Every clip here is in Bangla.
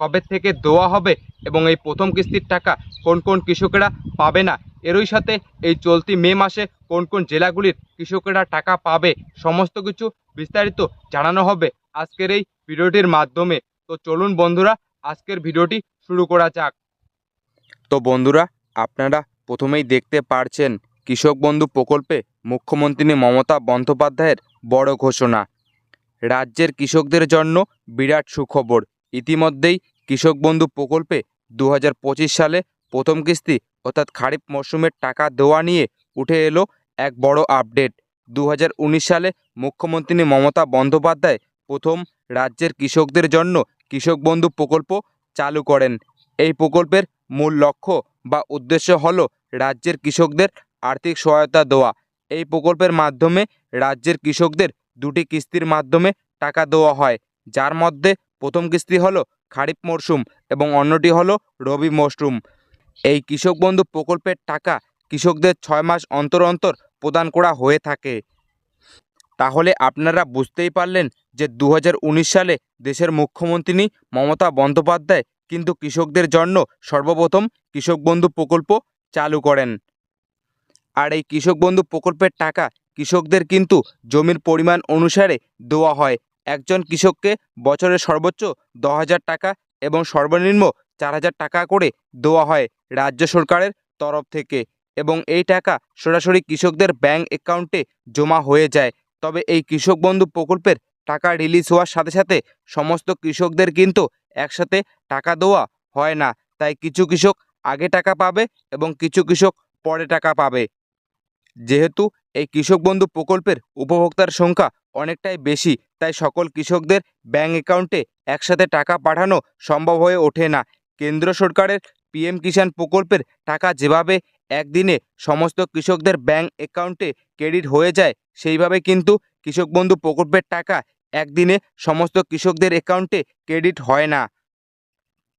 কবে থেকে দেওয়া হবে এবং এই প্রথম কিস্তির টাকা কোন কোন কৃষকেরা পাবে না? এরই সাথে এই চলতি মে মাসে কোন কোন জেলাগুলির কৃষকেরা টাকা পাবে? সমস্ত কিছু বিস্তারিত জানানো হবে আজকের এই ভিডিওটির মাধ্যমে। তো চলুন বন্ধুরা, আজকের ভিডিওটি শুরু করা যাক। তো বন্ধুরা, আপনারা প্রথমেই দেখতে পারছেন কৃষক বন্ধু প্রকল্পে মুখ্যমন্ত্রী মমতা বন্দ্যোপাধ্যায়ের বড় ঘোষণা। রাজ্যের কৃষকদের জন্য বিরাট সুখবর। ইতিমধ্যেই কৃষক বন্ধু প্রকল্পে দু হাজার পঁচিশ সালে প্রথম কিস্তি অর্থাৎ খারিফ মরশুমের টাকা দেওয়া নিয়ে উঠে এলো এক বড় আপডেট। দু হাজার উনিশ সালে মুখ্যমন্ত্রী মমতা বন্দ্যোপাধ্যায় প্রথম রাজ্যের কৃষকদের জন্য কৃষক বন্ধু প্রকল্প চালু করেন। এই প্রকল্পের মূল লক্ষ্য বা উদ্দেশ্য হলো রাজ্যের কৃষকদের আর্থিক সহায়তা দেওয়া। এই প্রকল্পের মাধ্যমে রাজ্যের কৃষকদের দুটি কিস্তির মাধ্যমে টাকা দেওয়া হয়, যার মধ্যে প্রথম কিস্তি হলো খারিফ মরশুম এবং অন্যটি হলো রবি মরশুম এই কৃষক বন্ধু প্রকল্পের টাকা কৃষকদের ছয় মাস অন্তর অন্তর প্রদান করা হয়ে থাকে। তাহলে আপনারা বুঝতেই পারলেন যে দু হাজার উনিশ সালে দেশের মুখ্যমন্ত্রী মমতা বন্দ্যোপাধ্যায় কিন্তু কৃষকদের জন্য সর্বপ্রথম কৃষক বন্ধু প্রকল্প চালু করেন। আর এই কৃষক বন্ধু প্রকল্পের টাকা কৃষকদের কিন্তু জমির পরিমাণ অনুসারে দেওয়া হয়। একজন কৃষককে বছরে সর্বোচ্চ দশ হাজার টাকা এবং সর্বনিম্ন চার হাজার টাকা করে দেওয়া হয় রাজ্য সরকারের তরফ থেকে এবং এই টাকা সরাসরি কৃষকদের ব্যাংক অ্যাকাউন্টে জমা হয়ে যায়। তবে এই কৃষক বন্ধু প্রকল্পের টাকা রিলিজ হওয়ার সাথে সাথে সমস্ত কৃষকদের কিন্তু একসাথে টাকা দেওয়া হয় না। তাই কিছু কৃষক আগে টাকা পাবে এবং কিছু কৃষক পরে টাকা পাবে। যেহেতু এই কৃষক বন্ধু প্রকল্পের উপভোক্তার সংখ্যা অনেকটাই বেশি। তাই সকল কৃষকদের ব্যাঙ্ক অ্যাকাউন্টে একসাথে টাকা পাঠানো সম্ভব হয়ে ওঠে না। কেন্দ্র সরকারের পিএম কিষাণ প্রকল্পের টাকা যেভাবে একদিনে সমস্ত কৃষকদের ব্যাঙ্ক অ্যাকাউন্টে ক্রেডিট হয়ে যায়, সেইভাবে কিন্তু কৃষক বন্ধু প্রকল্পের টাকা একদিনে সমস্ত কৃষকদের অ্যাকাউন্টে ক্রেডিট হয় না।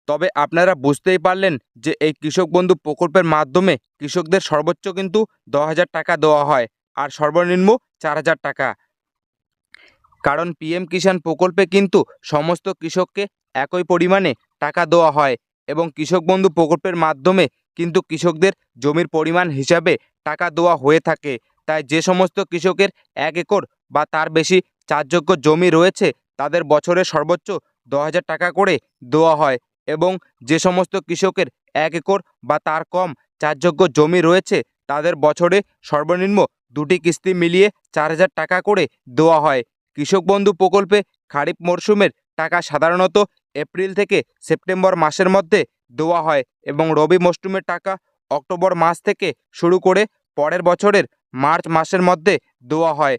তবে আপনারা বুঝতেই পারলেন যে এই কৃষক বন্ধু প্রকল্পের মাধ্যমে কৃষকদের সর্বোচ্চ কিন্তু দশ টাকা দেওয়া হয়, আর সর্বনিম্ন চার হাজার টাকা। কারণ পিএম কিষাণ প্রকল্পে কিন্তু সমস্ত কৃষককে একই পরিমাণে টাকা দেওয়া হয় এবং কৃষক বন্ধু প্রকল্পের মাধ্যমে কিন্তু কৃষকদের জমির পরিমাণ হিসাবে টাকা দেওয়া হয়ে থাকে। তাই যে সমস্ত কৃষকের এক একর বা তার বেশি চাষযোগ্য জমি রয়েছে, তাদের বছরে সর্বোচ্চ দশ হাজার টাকা করে দেওয়া হয় এবং যে সমস্ত কৃষকের এক একর বা তার কম চাষযোগ্য জমি রয়েছে, তাদের বছরে সর্বনিম্ন দুটি কিস্তি মিলিয়ে চার হাজার টাকা করে দেওয়া হয়। কৃষক বন্ধু প্রকল্পে খারিফ মরশুমের টাকা সাধারণত এপ্রিল থেকে সেপ্টেম্বর মাসের মধ্যে দেওয়া হয় এবং রবি মরশুমের টাকা অক্টোবর মাস থেকে শুরু করে পরের বছরের মার্চ মাসের মধ্যে দেওয়া হয়।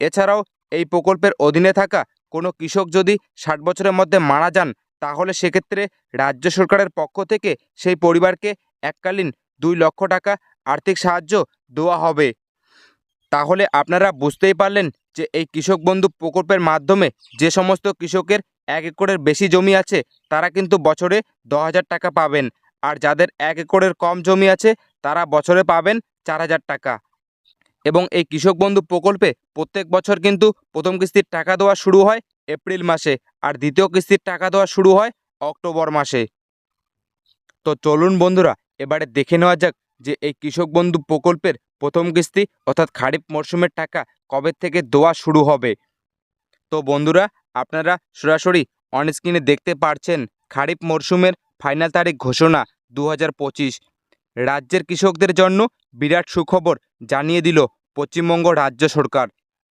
এছাড়াও এই প্রকল্পের অধীনে থাকা কোনো কৃষক যদি ষাট বছরের মধ্যে মারা যান, তাহলে সেক্ষেত্রে রাজ্য সরকারের পক্ষ থেকে সেই পরিবারকে এককালীন দুই লক্ষ টাকা আর্থিক সাহায্য দেওয়া হবে। তাহলে আপনারা বুঝতেই পারলেন যে এই কৃষক বন্ধু প্রকল্পের মাধ্যমে যে সমস্ত কৃষকের এক একরের বেশি জমি আছে, তারা কিন্তু বছরে দশ হাজার টাকা পাবেন। আর যাদের এক একরের কম জমি আছে, তারা বছরে পাবেন চার হাজার টাকা। এবং এই কৃষক বন্ধু প্রকল্পে প্রত্যেক বছর কিন্তু প্রথম কিস্তির টাকা দেওয়া শুরু হয় এপ্রিল মাসে, আর দ্বিতীয় কিস্তির টাকা দেওয়া শুরু হয় অক্টোবর মাসে। তো চলুন বন্ধুরা, এবারে দেখে নেওয়া যাক যে এই কৃষক বন্ধু প্রকল্পের প্রথম কিস্তি অর্থাৎ খারিফ মরশুমের টাকা কবে থেকে দেওয়া শুরু হবে? তো বন্ধুরা, আপনারা সরাসরি অন স্ক্রিনে দেখতে পারছেন খারিফ মরশুমের ফাইনাল তারিখ ঘোষণা দু হাজার পঁচিশ। রাজ্যের কৃষকদের জন্য বিরাট সুখবর জানিয়ে দিল পশ্চিমবঙ্গ রাজ্য সরকার।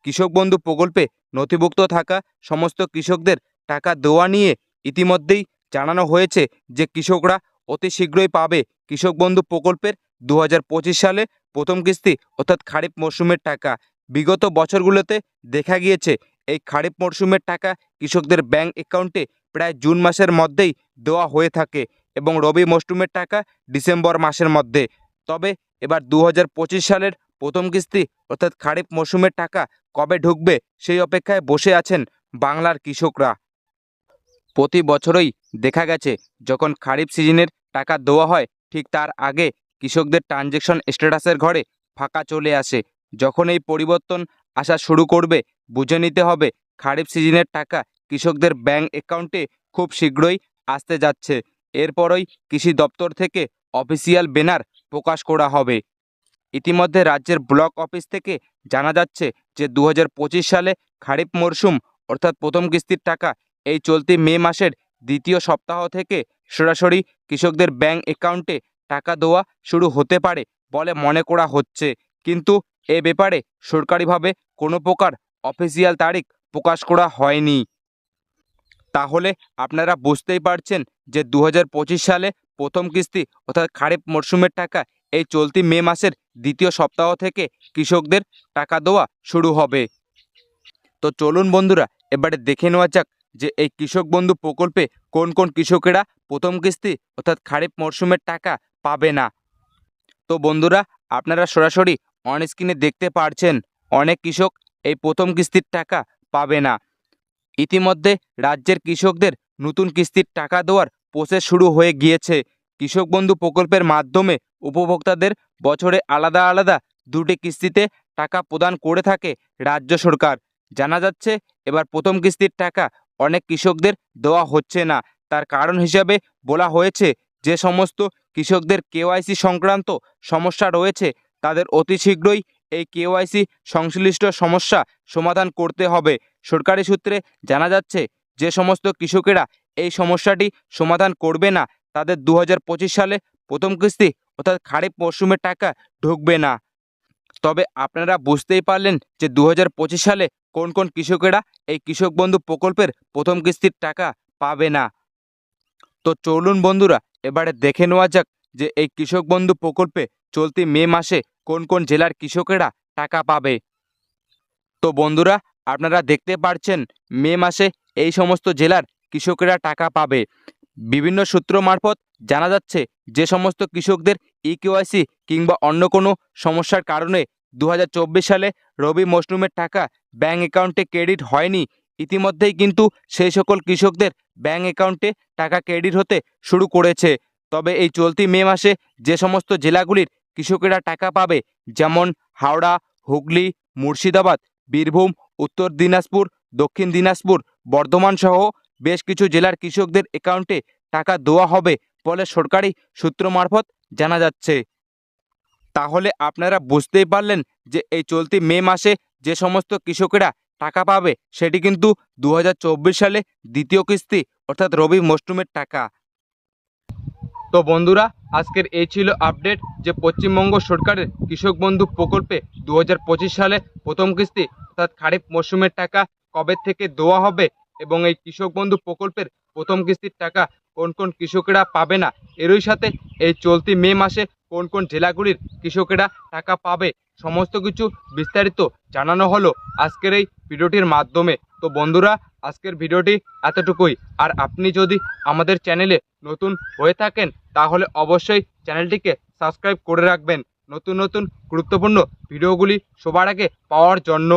কৃষক বন্ধু প্রকল্পে নথিভুক্ত থাকা সমস্ত কৃষকদের টাকা দেওয়া নিয়ে ইতিমধ্যেই জানানো হয়েছে যে কৃষকরা অতি শীঘ্রই পাবে। কৃষক বন্ধু প্রকল্পের দু হাজার পঁচিশ সালে প্রথম কিস্তি অর্থাৎ খারিফ মরশুমের টাকা। বিগত বছরগুলোতে দেখা গিয়েছে, এই খারিফ মরশুমের টাকা কৃষকদের ব্যাংক অ্যাকাউন্টে প্রায় জুন মাসের মধ্যেই দেওয়া হয়ে থাকে এবং রবি মরশুমের টাকা ডিসেম্বর মাসের মধ্যে। তবে এবার দু হাজার পঁচিশ সালের প্রথম কিস্তি অর্থাৎ খারিফ মরশুমের টাকা কবে ঢুকবে সেই অপেক্ষায় বসে আছেন বাংলার কৃষকরা। প্রতি বছরই দেখা গেছে, যখন খারিফ সিজনের টাকা দেওয়া হয়, ঠিক তার আগে কৃষকদের ট্রানজেকশন স্ট্যাটাসের ঘরে ফাঁকা চলে আসে। যখন এই পরিবর্তন আসা শুরু করবে, বুঝে নিতে হবে খারিফ সিজনের টাকা কৃষকদের ব্যাংক অ্যাকাউন্টে খুব শীঘ্রই আসতে যাচ্ছে। এরপরই কৃষি দপ্তর থেকে অফিসিয়াল ব্যানার প্রকাশ করা হবে। ইতিমধ্যে রাজ্যের ব্লক অফিস থেকে জানা যাচ্ছে যে দু হাজার পঁচিশ সালে খারিফ মরশুম অর্থাৎ প্রথম কিস্তির টাকা, এই চলতি মে মাসের দ্বিতীয় সপ্তাহ থেকে সরাসরি কৃষকদের ব্যাংক অ্যাকাউন্টে টাকা দেওয়া শুরু হতে পারে বলে মনে করা হচ্ছে। কিন্তু এ ব্যাপারে সরকারিভাবে কোনো প্রকার অফিসিয়াল তারিখ প্রকাশ করা হয়নি। তাহলে আপনারা বুঝতেই পারছেন যে দু হাজার পঁচিশ সালে প্রথম কিস্তি অর্থাৎ খারিফ মরশুমের টাকা এই চলতি মে মাসের দ্বিতীয় সপ্তাহ থেকে কৃষকদের টাকা দেওয়া শুরু হবে। তো চলুন বন্ধুরা, এবারে দেখে নেওয়া যাক যে এই কৃষক বন্ধু প্রকল্পে কোন কোন কৃষকেরা প্রথম কিস্তি অর্থাৎ খারিফ মরশুমের টাকা পাবে না। তো বন্ধুরা, আপনারা সরাসরি অন স্ক্রিনে দেখতে পারছেন, অনেক কৃষক এই প্রথম কিস্তির টাকা পাবে না। ইতিমধ্যে রাজ্যের কৃষকদের নতুন কিস্তির টাকা দেওয়ার প্রসেস শুরু হয়ে গিয়েছে। কৃষক বন্ধু প্রকল্পের মাধ্যমে উপভোক্তাদের বছরে আলাদা আলাদা দুটি কিস্তিতে টাকা প্রদান করে থাকে রাজ্য সরকার। জানা যাচ্ছে, এবার প্রথম কিস্তির টাকা অনেক কৃষকদের দেওয়া হচ্ছে না। তার কারণ হিসাবে বলা হয়েছে, যে সমস্ত কৃষকদের কেওয়াইসি সংক্রান্ত সমস্যা রয়েছে, তাদের অতি শীঘ্রই এই কেওয়াইসি সংশ্লিষ্ট সমস্যা সমাধান করতে হবে। সরকারি সূত্রে জানা যাচ্ছে, যে সমস্ত কৃষকেরা এই সমস্যাটি সমাধান করবে না, তাদের দু হাজার পঁচিশ সালে প্রথম কিস্তি অর্থাৎ খারিফ মরশুমের টাকা ঢুকবে না। তবে আপনারা বুঝতেই পারলেন যে দু হাজার পঁচিশ সালে কোন কোন কৃষকেরা এই কৃষক বন্ধু প্রকল্পের প্রথম কিস্তির টাকা পাবে না। তো চলুন বন্ধুরা, এবারে দেখে নেওয়া যাক যে এই কৃষক বন্ধু প্রকল্পে চলতি মে মাসে কোন কোন জেলার কৃষকেরা টাকা পাবে। তো বন্ধুরা, আপনারা দেখতে পারছেন মে মাসে এই সমস্ত জেলার কৃষকেরা টাকা পাবে। বিভিন্ন সূত্র মারফত জানা যাচ্ছে যে সমস্ত কৃষকদের ই কেওয়াইসি কিংবা অন্য কোনো সমস্যার কারণে দু হাজার চব্বিশ সালে রবি মরশুমের টাকা ব্যাঙ্ক অ্যাকাউন্টে ক্রেডিট হয়নি ইতিমধ্যেই কিন্তু সেই সকল কৃষকদের ব্যাঙ্ক অ্যাকাউন্টে টাকা ক্রেডিট হতে শুরু করেছে। তবে এই চলতি মে মাসে যে সমস্ত জেলাগুলির কৃষকেরা টাকা পাবে, যেমন হাওড়া, হুগলি, মুর্শিদাবাদ, বীরভূম, উত্তর দিনাজপুর, দক্ষিণ দিনাজপুর, বর্ধমান সহ বেশ কিছু জেলার কৃষকদের অ্যাকাউন্টে টাকা দেওয়া হবে বলে সরকারি সূত্র মারফত জানা যাচ্ছে। তাহলে আপনারা বুঝতেই পারলেন যে এই চলতি মে মাসে যে সমস্ত কৃষকেরা টাকা পাবে, সেটি কিন্তু দু হাজার চব্বিশ সালে দ্বিতীয় কিস্তি, অর্থাৎ রবি মরশুমের টাকা। তো বন্ধুরা, আজকের এই ছিল আপডেট যে পশ্চিমবঙ্গ সরকারের কৃষক বন্ধু প্রকল্পে দু হাজার পঁচিশ সালে প্রথম কিস্তি, অর্থাৎ খারিফ মরশুমের টাকা কবে থেকে দেওয়া হবে এবং এই কৃষক বন্ধু প্রকল্পের প্রথম কিস্তির টাকা কোন কোন কৃষকেরা পাবে না, এরই সাথে এই চলতি মে মাসে কোন কোন জেলাগুলির কৃষকেরা টাকা পাবে, সমস্ত কিছু বিস্তারিত জানানো হলো আজকের এই ভিডিওটির মাধ্যমে। তো বন্ধুরা, আজকের ভিডিওটি এতটুকুই। আর আপনি যদি আমাদের চ্যানেলে নতুন হয়ে থাকেন, তাহলে অবশ্যই চ্যানেলটিকে সাবস্ক্রাইব করে রাখবেন। নতুন নতুন গুরুত্বপূর্ণ ভিডিওগুলি সবার আগে পাওয়ার জন্য।